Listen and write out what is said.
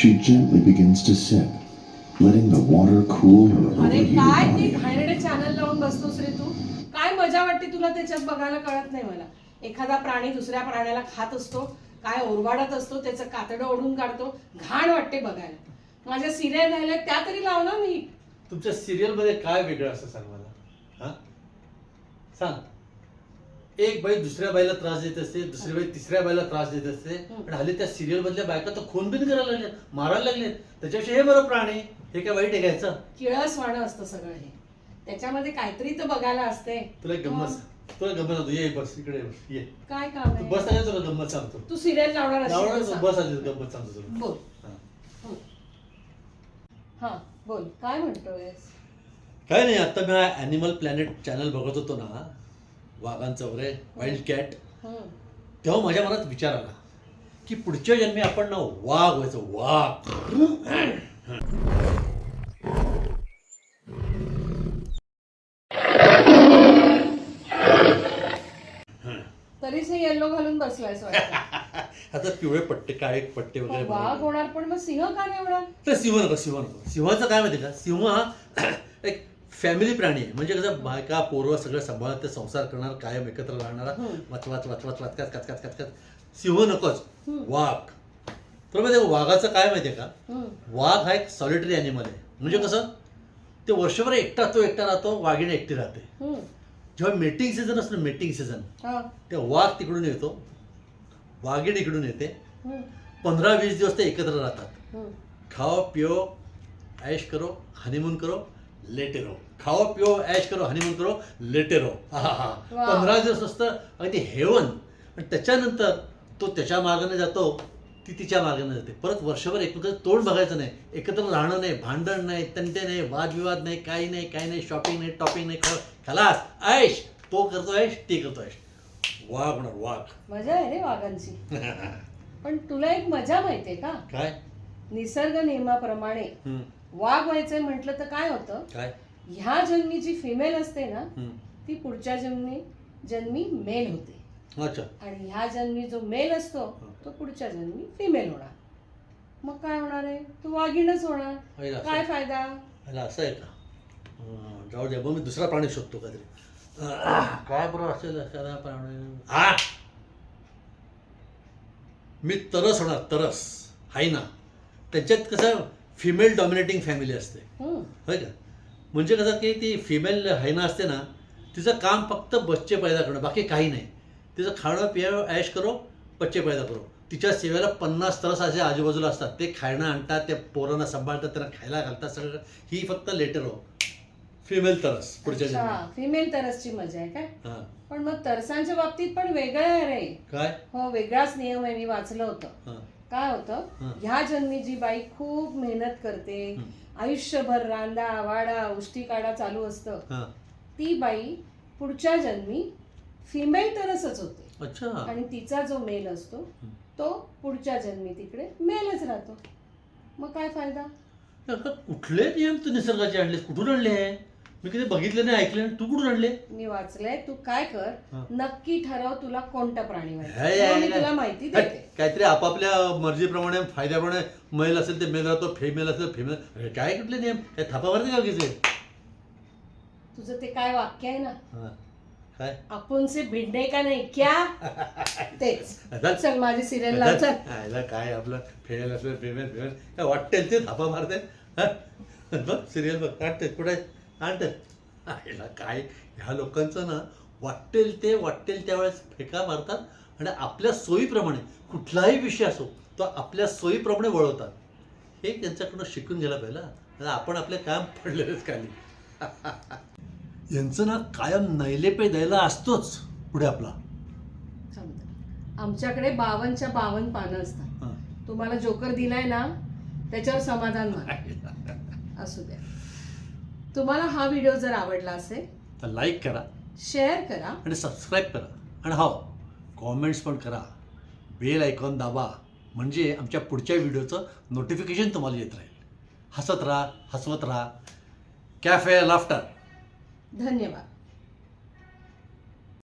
She gently begins to sip, letting the water cool her अरे overheated काय ते body. घाणेरडे चॅनल लावून बसतोस रे तू? काय मजा वाटते तुला त्याच्यात बघायला कळत नाही मला. एखादा प्राणी दुसऱ्या प्राण्याला खात असतो काय ओरबाडत असतो त्याचं कातडं ओढून काढतो घाण वाटते बघायला. माझ्या सिरियल राहिल्या त्या तरी लाव ना मी. तुमच्या सिरियलमध्ये काय वेगळं असं सांग मला? हा? सांग. एक बाई दुसऱ्या बाईला त्रास देत असते दुसरी बाई तिसऱ्या बाईला त्रास देत असते. आणि हल्ली त्या सिरियल मधल्या बायका तर खून बिन करायला लागल्यात मारायला लागलेत त्याच्याविषयी हे बरं प्राणी हे काय वाईट आहे घ्यायचं किळसवाणं असतं सगळं हे. त्याच्यामध्ये काहीतरी तर बघायला असते. तुला एक गंमत तुला गंमत सांगतो. ये बस इकडे ये बस ये. काय काम तू आहे बस आहे तुला गंमत सांगतो. तू सिरियल लावणार लावणार असशील तू, तर बस. आधी गंमत सांगतो तुला. बोल. हा. हं. हा बोल. काय म्हणतोयस? काय नाही आता मी ॲनिमल प्लॅनेट चॅनल बघत होतो ना. वाघांचं वगैरे वाईल्ड कॅट हं. तेव्हा माझ्या मनात विचार आला की पुढच्या जन्मी आपण ना वाघ व्हायचं वाघ तरीच येल्लो घालून बसलायस वाटतं. आता पिवळे पट्टे काळे पट्टे वगैरे वाघ. होणार पण मग सिंह का नाही होणार तर सिंह नको सिंह नको सिंहाचं काय माहिती का सिंह एक फॅमिली प्राणी आहे म्हणजे कसं बायका पोरं सगळं सांभाळत ते संसार करणार कायम एकत्र राहणारा हम्म. वाच वाच वाच वाच वाच काच काच काच काच काच सिंह नकोच हम्म. वाघ माहिती आहे वाघाचं काय माहिती आहे का हं. वाघ हा एक सॉलिटरी ॲनिमल आहे म्हणजे कसं ते वर्षभर एकटा तो एकटा राहतो वाघिणी एकटी राहते हं. जेव्हा मेटिंग सीझन असतो मेटिंग सीझन हा. तेव्हा वाघ तिकडून येतो वाघीण इकडून येते हं. पंधरा वीस दिवस ते एकत्र राहतात हं. खाओ पिओ ऐश करो हनीमून करो लेटे रहो खाओ पिओ ऐश करो हनीमून करो लेटे रहो हा, हा, हा. पंधरा दिवस असतं अगदी हेवन. आणि त्याच्यानंतर तो त्याच्या मार्गाने जातो ती तिच्या मार्गाने जाते. परत वर्षभर एकमेकांचं तोंड बघायचं नाही. एकत्र राहणं नाही भांडण नाही तंटे नाही वादविवाद नाही काही नाही काही नाही शॉपिंग नाही टॉपिंग नाही ख- खलास ऐश तो करतो ऐश ते करतो ऐश. वाघ होणार वाघ. मजा आहे रे वाघांची. पण तुला एक मजा माहितीये का? काय? निसर्ग नियमाप्रमाणे हम्म, वाघ व्हायचंय म्हटलं तर काय होतं? काय? ह्या जन्मी जी फिमेल असते ना हम्म. ती पुढच्या जन्मी जन्मी मेल होते. अच्छा. आणि ह्या जन्मी जो मेल असतो तो पुढच्या जन्मी फिमेल होणार. मग काय होणार आहे? तू वाघीणच होणार. असं- काय फायदा? असं आहे का? जाऊ दे मग मी दुसरा प्राणी शोधतो काहीतरी. अं, काय बरोबर असेल एखादा प्राणी? हा. मी तरस होणार तरस. हाय ना. त्याच्यात कसं फिमेल डॉमिनेटिंग फॅमिली असते. हं. होय का? म्हणजे कसं की ती फिमेल हैना असते ना तिचं काम फक्त बच्चे पैदा करणं बाकी काही नाही. तिचं खाणं पिणं ऐश करो बच्चे पैदा करो. तिच्या सेवेला पन्नास तरस असे आजूबाजूला असतात. ते खाणं आणतात त्या पोरांना सांभाळतात त्यांना खायला घालतात सगळं. ही फक्त लेटर हो फिमेल तरस पुढच्या. फिमेल तरसची मजा आहे काय? पण मग तरसांच्या बाबतीत पण वेगळं आहे रे. काय? हो वेगळाच नियम आहे मी वाचलं होतं. काय होतं. ह्या जन्मी जी बाई खूप मेहनत करते. आयुष्यभर रांदा वाडा उष्टी काढा चालू असतं. ती बाई पुढच्या जन्मी फिमेल तरसच होते. आणि तिचा जो मेल असतो. तो पुढच्या जन्मी तिकडे मेलच राहतो. मग काय फायदा? कुठले नियम तू निसर्गाचे आणले कुठून आणले मी कधी बघितले नाही ऐकले नाही. तू कुठून आणले? मी वाचलंय. तू काय कर हं. नक्की ठरव तुला कोणता प्राणी हाय, व्हायचा हाय, मग मी हाय. तुला माहिती देते. काहीतरी आपापल्या मर्जीप्रमाणे फायद्याप्रमाणे मेल असेल ते मेल राहतो फेमेल असेल फेमेल अरे काय कुठले नियम? काय थापा मारते का? तुझं ते काय वाक्य आहे ना? हा. काय? आपण से भिडणे का नाही? क्या? तेच. आता- चल माझी सिरियल लाव चल. आता- आयला काय आपलं? फेमेल असेल फेमेल फेमेल काय वाटतेल ते थापा मारते? हा? बघ सिरियल बघ काढते कुठे? आयला काय ह्या लोकांचं ना वाटेल ते वाटेल त्यावेळेस फेका मारतात आणि आपल्या सोयीप्रमाणे कुठलाही विषय असो तो आपल्या सोयीप्रमाणे वळवतात. हे त्यांच्याकडनं शिकून घ्यायला पाहिजे आणि आपण आपले काम पडलेलेच खाली. यांचं ना कायम नैलेपे द्यायला असतोच पुढे आपला. आमच्याकडे बावनच्या बावन पानं असतात. तुम्हाला जोकर दिलाय ना त्याच्यावर समाधान असू द्या. तुम्हाला हा व्हिडिओ जर आवडला असेल तर लाईक करा. शेअर करा. आणि सबस्क्राईब करा. आणि हो कॉमेंट्स पण करा. बेल आयकॉन दाबा. म्हणजे आमच्या पुढच्या व्हिडिओचं नोटिफिकेशन तुम्हाला येत राहील. हसत राहा हसवत राहा. कॅफे लाफ्टर धन्यवाद.